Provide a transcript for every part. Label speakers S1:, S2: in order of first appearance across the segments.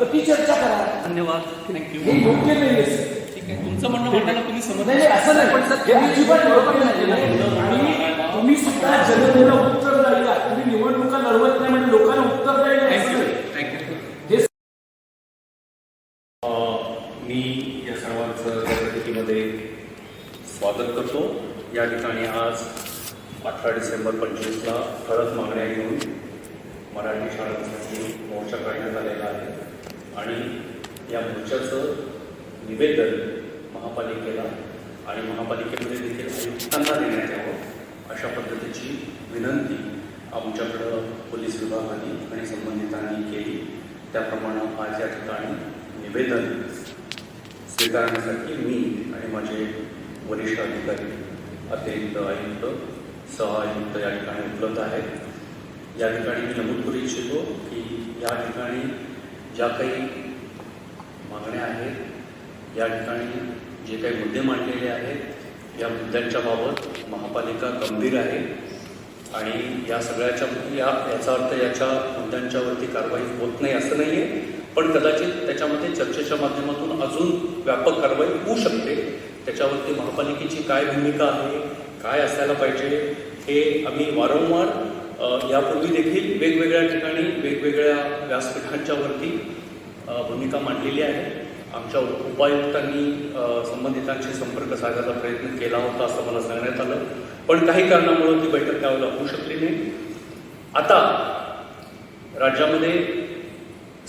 S1: तर ती चर्चा करा.
S2: धन्यवाद. थँक्यू
S1: हे योग्य नाही आहे सर.
S2: ठीक आहे तुमचं म्हणणं मांडायला तुम्ही समज
S1: नाही नाही, असं नाही. पण सर, हे अजिबात बरोबर नाही आणि तुम्ही सुद्धा जनतेला उत्तर द्यायला. तुम्ही निवडणुका लढवत नाही म्हणजे लोकांना उत्तर द्यायला
S3: मी या सर्वांचं या बैठकीमध्ये स्वागत करतो. या ठिकाणी आज अठरा डिसेंबर पंचवीसला ठळक मागण्या घेऊन मराठी शाळांसाठी मोर्चा काढण्यात आलेला आहे. आणि या मोर्चाचं निवेदन महापालिकेला आणि महापालिकेमध्ये देखील आयुक्तांना देण्यात यावं अशा पद्धतीची विनंती आमच्याकडं पोलीस विभागाने आणि संबंधितांनी केली. त्याप्रमाणे आज या ठिकाणी निवेदन स्वीकारण्यासाठी मी आणि माझे वरिष्ठ अधिकारी अतिरिक्त आयुक्त सहआयुक्त या ठिकाणी उपलब्ध आहेत. या ठिकाणी मी नमूद करू इच्छितो की या ठिकाणी ज्या काही मागण्या आहेत या ठिकाणी जे काही मुद्दे मांडलेले आहेत या मुद्द्यांच्या बाबत महापालिका गंभीर आहे आणि या सगळ्याच्या या याचा अर्थ याच्या मुद्द्यांच्यावरती कारवाई होत नाही असं नाही आहे पण कदाचित त्याच्यामध्ये चर्चेच्या माध्यमातून अजून व्यापक कारवाई होऊ शकते. त्याच्यावरती महापालिकेची काय भूमिका आहे काय असायला पाहिजे हे आम्ही वारंवार यापूर्वी देखील वेगवेगळ्या ठिकाणी वेगवेगळ्या व्यासपीठांच्यावरती वरती भूमिका मांडलेली आहे. आमच्या उपायुक्तांनी संबंधितांशी संपर्क साधायचा प्रयत्न केला होता असं मला सांगण्यात आलं. पण काही कारणामुळे ती बैठक त्यावेळेला होऊ शकली नाही. आता राज्यामध्ये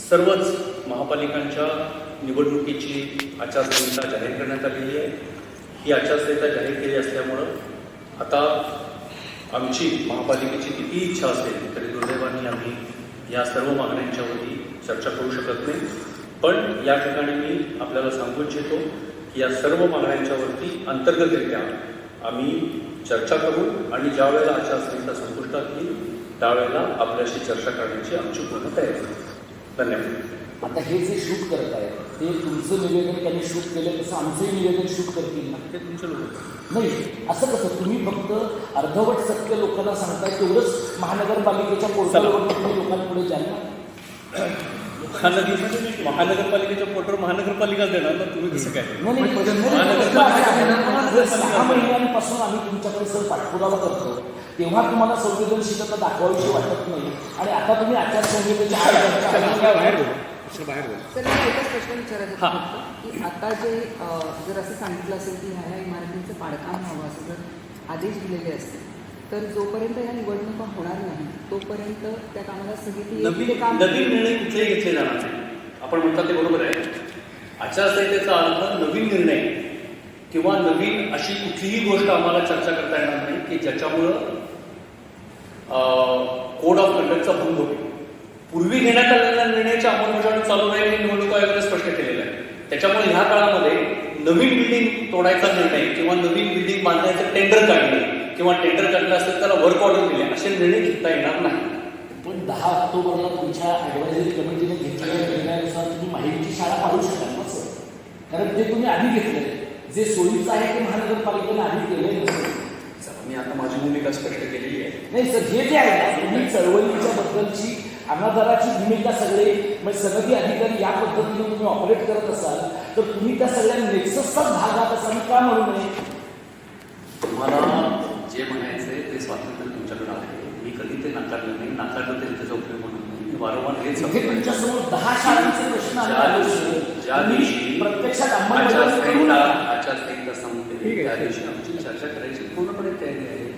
S3: सर्वच महापालिकांच्या निवडणुकीची आचारसंहिता जाहीर करण्यात आलेली आहे. ही आचारसंहिता जाहीर केली असल्यामुळं आता आमची महापालिकेची किती इच्छा असेल तरी दुर्दैवाने आम्ही या सर्व मागण्यांच्यावरती चर्चा करू शकत नाही पण या ठिकाणी मी आपल्याला सांगू इच्छितो की या सर्व मागण्यांच्यावरती अंतर्गतरित्या आम्ही चर्चा करू आणि ज्या वेळेला आचारसंहिता संपुष्टात येईल त्यावेळेला आपल्याशी चर्चा करण्याची आमची पूर्ण तयारी आहे. धन्यवाद
S1: आता हे जे शूट करत आहे ते तुमचं निवेदन त्यांनी शूट केलं तसं आमचंही निवेदन शूट करतील ना?
S2: ते तुमचे लोक
S1: नाही असं कसं? तुम्ही फक्त अर्धवट सत्य लोकांना सांगताय तेवढंच महानगरपालिकेच्या पोर्टलवर तुम्ही लोकांपुढे जाल ना?
S2: महानगर महानगरपालिकेच्या पोटवर महानगरपालिका देणार ना? तुम्ही कसं काय?
S1: सहा महिन्यांपासून आम्ही तुमच्याकडे सर पाठपुरावा करतो तेव्हा तुम्हाला संवेदनशीलता दाखवावीशी वाटत नाही. आणि आता तुम्ही आचारसंहितेच्या आड करता.
S2: बाहेर
S4: तर मला एकच प्रश्न विचारायचा
S2: हा.
S4: होता की आता जे अ, जर असं सांगितलं असेल की ह्या ह्या इमारतींचं पाडकाम व्हावं असं जर आदेश दिलेले असतील तर जोपर्यंत ह्या निवडणुका होणार नाही तोपर्यंत त्या कामाला स्थगिती येईल ते
S3: नवीन
S4: काम
S3: नवीन निर्णय कुठलेही घेतले जाणार नाही आपण म्हणतात ते बरोबर आहे आचारसंहितेचा अर्थ नवीन निर्णय किंवा नवीन अशी कुठलीही गोष्ट आम्हाला चर्चा करता येणार नाही की ज्याच्यामुळं कोड ऑफ कंडक्टचा भंग होईल पूर्वी घेण्यात आलेल्या निर्णयाची अंमलबजावणी चालू राहील हे निवडणूक आयोगाने स्पष्ट केलेलं आहे. त्याच्यामुळे ह्या काळामध्ये नवीन बिल्डिंग तोडायचा निर्णय किंवा नवीन बिल्डिंग बांधण्याचं टेंडर काढणे किंवा टेंडर काढलं असेल त्याला वर्क ऑर्डर दिले असे निर्णय घेता येणार नाही.
S1: पण दहा ऑक्टोबरला तुमच्या ॲडवायझरी कमिटीने घेतलेल्या निर्णयानुसार तुम्ही माहितीची शाळा पाडू शकाल ना सर? कारण ते तुम्ही आधी घेतले जे सोयीचं आहे ते महानगरपालिकेने आधी केले नसेल
S3: मी आता माझी भूमिका स्पष्ट केलेली आहे.
S1: नाही सर हे जे आहे ना तुम्ही चळवळीच्या बद्दलची अनादराची भूमिका सगळे म्हणजे सनदी अधिकारी या पद्धतीने तुम्ही ऑपरेट करत असाल तर तुम्ही त्या सगळ्या नेक्ससचाच भाग आहात असं आम्ही का म्हणू नये?
S3: तुम्हाला जे म्हणायचंय ते स्वातंत्र्य तुमच्याकडे आहे. मी कधी ते नाकारलं नाही. नाकारलं तरी त्याचा उपयोग म्हणत नाही. मी वारंवार हेच
S1: म्हणजे
S3: सांगतो.
S1: तुमच्यासमोर दहा शाळांचे प्रश्न आले
S3: ज्या. दिवशी-
S1: प्रत्यक्षात
S3: आचारसंहिता संपते. त्या दिवशी आमची चर्चा करायची. पूर्णपणे तयारी आहे.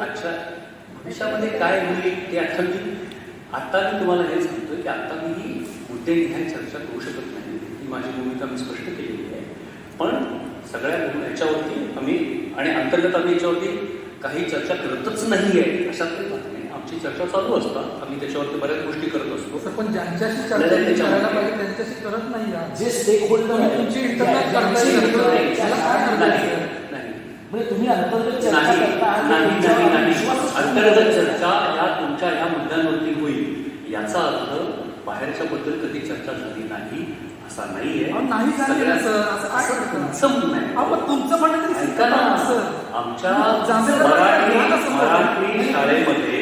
S3: अच्छा. भविष्यामध्ये काय होईल ते आता मी आता मी तुम्हाला हे सांगतोय की आता मी ही मुद्दे निहाय चर्चा करू शकत नाही. ही माझी भूमिका मी स्पष्ट केलेली आहे. पण सगळ्या याच्यावरती आम्ही आणि अंतर्गत आम्ही याच्यावरती काही चर्चा करतच नाही आहे अशा आमची चर्चा चालू असतात आम्ही त्याच्यावरती बऱ्याच गोष्टी करत असतो.
S5: तसं पण ज्यांच्याशी
S3: नाही,
S5: चर्चा करायला पाहिजे त्यांच्याशी करत नाही.
S1: जे स्टेक होल्डर
S5: तुमची इंटरनेट त्याला काय करताय?
S3: नाही नाही
S1: म्हणजे तुम्ही अंतर्गत चर्चा करता
S3: नाही नाही नाही अंतर्गत. चर्चा या तुमच्या ह्या मुद्द्यांवरती होईल याचा अर्थ बाहेरच्या बद्दल कधी चर्चा झाली नाही असा नाहीये
S5: नाही?
S3: तुमचं म्हणणं. आमच्या मराठी शाळेमध्ये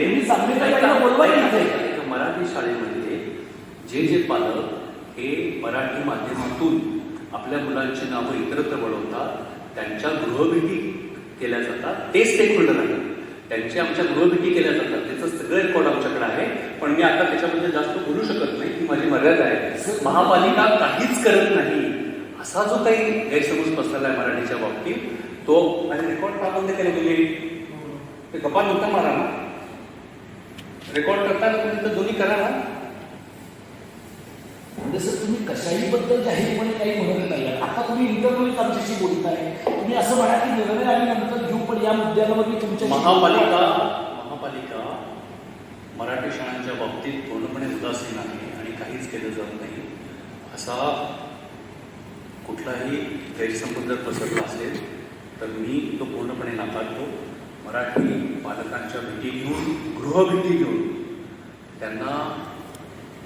S3: मराठी शाळेमध्ये जे जे पालक हे मराठी माध्यमातून आपल्या मुलांची नावं इतरत्र वळवतात त्यांच्या गृहभेटी केल्या जातात. ते स्टेक होल्डर आहेत. त्यांची आमच्या गृहभेटी केल्या जातात. त्याचं सगळं रेकॉर्ड आमच्याकडे आहे. पण मी आता त्याच्याबद्दल जास्त बोलू शकत नाही. ही माझी मर्यादा आहे. महापालिका काहीच करत नाही. असा जो काही गैरसमज पसरला आहे मराठीच्या बाबतीत तो आणि रेकॉर्ड का बंद केले तुम्ही? ते गप्पा नव्हता मारा ना? रेकॉर्ड करताना तुम्ही? तर दोन्ही करा ना.
S1: जसं तुम्ही कशाही बद्दल जाहीरपणे काही म्हणत नाही. आता तुम्ही इंटरव्ह्यूच आमच्याशी बोलताय. तुम्ही असं म्हणा की निर्णय आम्ही नंतर घेऊ पण या मुद्द्यावर मी तुमच्या
S3: महापालिका महापालिका मराठी शाळांच्या बाबतीत पूर्णपणे उदासीन आहे आणि काहीच केलं जात नाही. असा कुठलाही गैरसमज जर पसरला असेल तर मी तो पूर्णपणे नाकारतो. मराठी पालकांच्या भेटी घेऊन गृहभेटी घेऊन त्यांना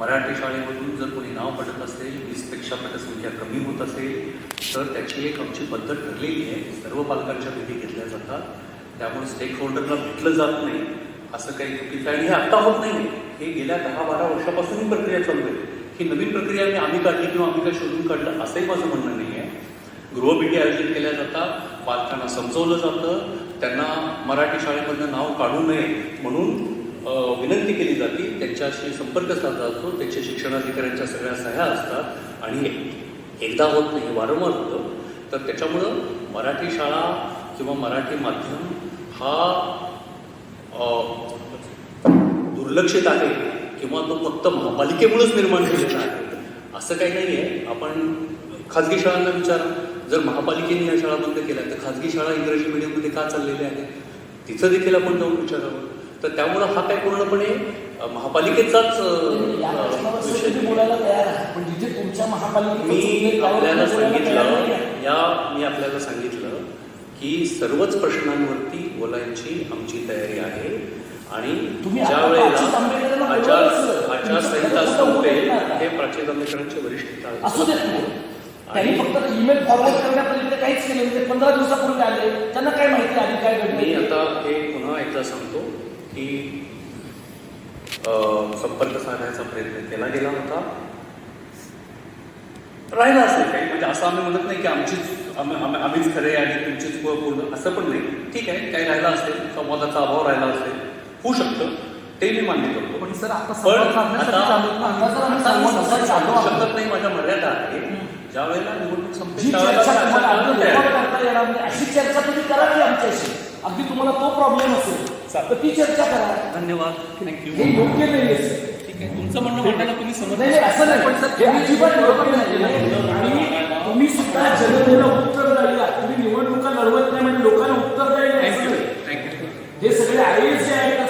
S3: मराठी शाळेमधून जर कोणी नाव पडत असेल वीसपेक्षा पटसंख्या कमी होत असेल तर त्याची एक आमची पद्धत ठरलेली आहे. सर्व पालकांच्या भेटी घेतल्या जातात. त्यामुळे स्टेक होल्डरला भेटलं जात नाही. असं काही चुकीचं आणि हे आत्ता होत नाही. हे गेल्या दहा बारा वर्षापासून ही प्रक्रिया चालू आहे. ही नवीन प्रक्रिया मी आम्ही काढली किंवा आम्ही काय शोधून काढलं असंही माझं म्हणणं नाही आहे. गृहभेटी आयोजित केल्या जातात. पालकांना समजवलं जातं. त्यांना मराठी शाळेमधनं नाव काढू नये म्हणून विनंती केली जाते त्यांच्याशी संपर्क साधला जातो त्यांच्या शिक्षणाधिकाऱ्यांच्या सगळ्या सह्या असतात आणि एकदा होत नाही वारंवार होतं. तर त्याच्यामुळं मराठी शाळा किंवा मराठी माध्यम हा दुर्लक्षित आहे किंवा तो फक्त महापालिकेमुळेच निर्माण झालेला आहे. असं काही नाही आहे. आपण खाजगी शाळांना विचारा जर महापालिकेने या शाळा बंद केल्या तर खाजगी शाळा इंग्रजी मीडियममध्ये का चाललेल्या आहेत? तिथं देखील आपण जाऊन विचारावं. तर त्यामुळं हा काय पूर्णपणे महापालिकेचाच.
S1: बोलायला तयार आहात पण जिथे तुमच्या महापालिकेचं
S3: मी आपल्याला सांगितलं. या मी आपल्याला सांगितलं की सर्वच प्रश्नांवरती बोलायची आमची तयारी आहे आणि
S1: तुम्ही
S3: ज्या वेळेला आचार. आचारसंहिता
S1: आता.
S3: हे प्राची तांबेकरांचे वरिष्ठ
S1: त्यांनी फक्त ईमेल फॉरवर्ड करण्यापर्यंत काहीच केलं ते पंधरा दिवसापूर्वी आले त्यांना काय माहिती आधी काय
S3: मी
S1: घडलं
S3: आता हे पुन्हा एकदा सांगतो की संपर्क साधायचा प्रयत्न केला गेला होता. राहिला असेल काही म्हणजे असं आम्ही म्हणत नाही की आमचीच आम्ही- आम्ही- आम्हीच खरे आणि तुमचीच पूर्ण असं पण नाही. ठीक आहे काही राहिला असेल संवादाचा अभाव राहिला असेल होऊ शकतं ते मी मान्य करतो.
S5: पण सर आता
S3: साधू शकत नाही माझ्या मर्यादा आहे. ज्या वेळेला निवडणूक संपेल अशा
S1: चर्चा तुम्ही करा की आमच्याशी. अगदी तुम्हाला तो प्रॉब्लेम असेल. तर ती चर्चा करा.
S2: धन्यवाद. थँक्यू
S1: हे योग्य नाही
S2: ठीक आहे. तुमचं म्हणणं मांडायला तुम्ही समज
S1: नाही असं नाही. पण सर, हे अजिबात नाही आणि तुम्ही सुद्धा जनतेला उत्तर द्यायला. तुम्ही निवडणुका लढवत नाही म्हणजे लोकांना उत्तर द्यायला हे सगळे आय जे आहेत